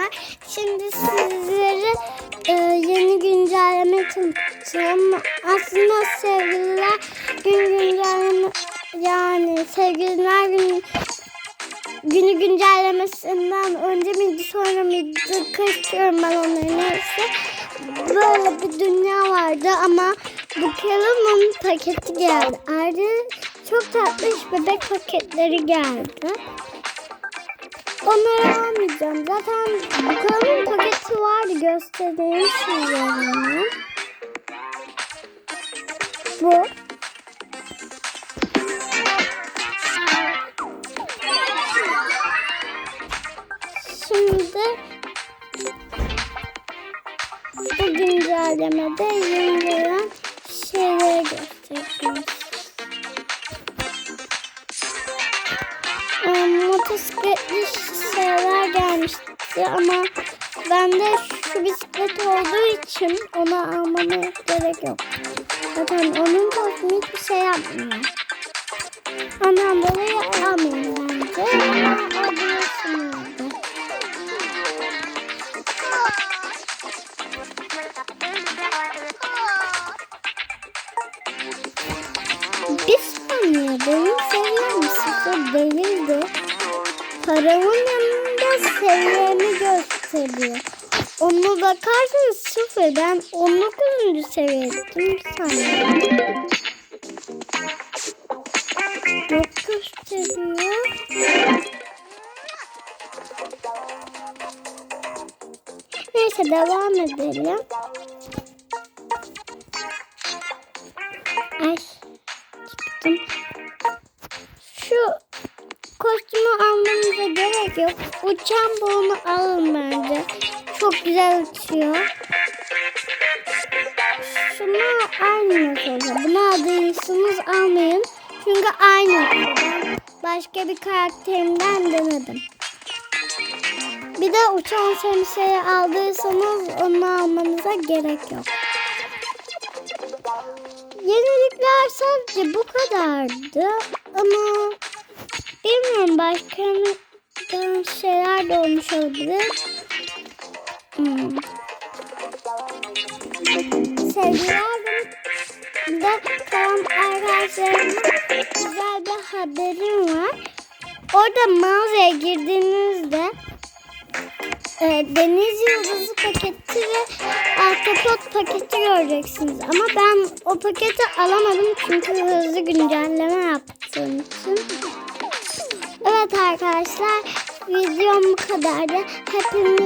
arkadaşlar. Şimdi sizlere e, yeni güncelleme tanıtacağım. Aslında sevgililer gün güncelleme yani sevgililer gün günü güncellemesinden önce miydi sonra mıydı kaçıyorum ben onları neyse. Böyle bir dünya vardı ama bu Keloğlan'ın paketi geldi. Ayrıca çok tatlış bebek paketleri geldi. Onları almayacağım. Zaten bu Keloğlan'ın paketi vardı göstereyim size. Bu. Şimdi bu güncellemede yenilen şeyleri göstereceğim. Ee, motosikletli şeyler gelmişti ama bende şu bisiklet olduğu için onu almama gerek yok. Zaten onun kostümü hiçbir şey yapmıyor. Ondan dolayı almayayım bence. De. Bir saniye benim seviyem sıfır değildi. Paramın seviyemi gösteriyor. Ona bakarsanız sıfır. Ben 19. seviyedeydim. Bir saniye. Yok gösteriyor. Neyse devam edelim. Ay çıktım. Kostümü almanıza gerek yok. Uçan boğumu alın bence. Çok güzel uçuyor. Şunu mesela. Bunu aldıysanız almayın. Çünkü aynı. Başka bir karakterimden denedim. Bir de uçan şemsiyeyi aldıysanız onu almanıza gerek yok. Yenilikler sadece bu kadardı ama bilmiyorum başka şeyler de olmuş olabilir. Hmm. Sevgiler de kalan arkadaşlarıma güzel bir haberim var. Orada mağazaya girdiğinizde e, deniz yıldızı paketi ve ahtapot paketi göreceksiniz. Ama ben o paketi alamadım çünkü hızlı güncelleme yaptığım için. Arkadaşlar videom bu kadardı. Hepinize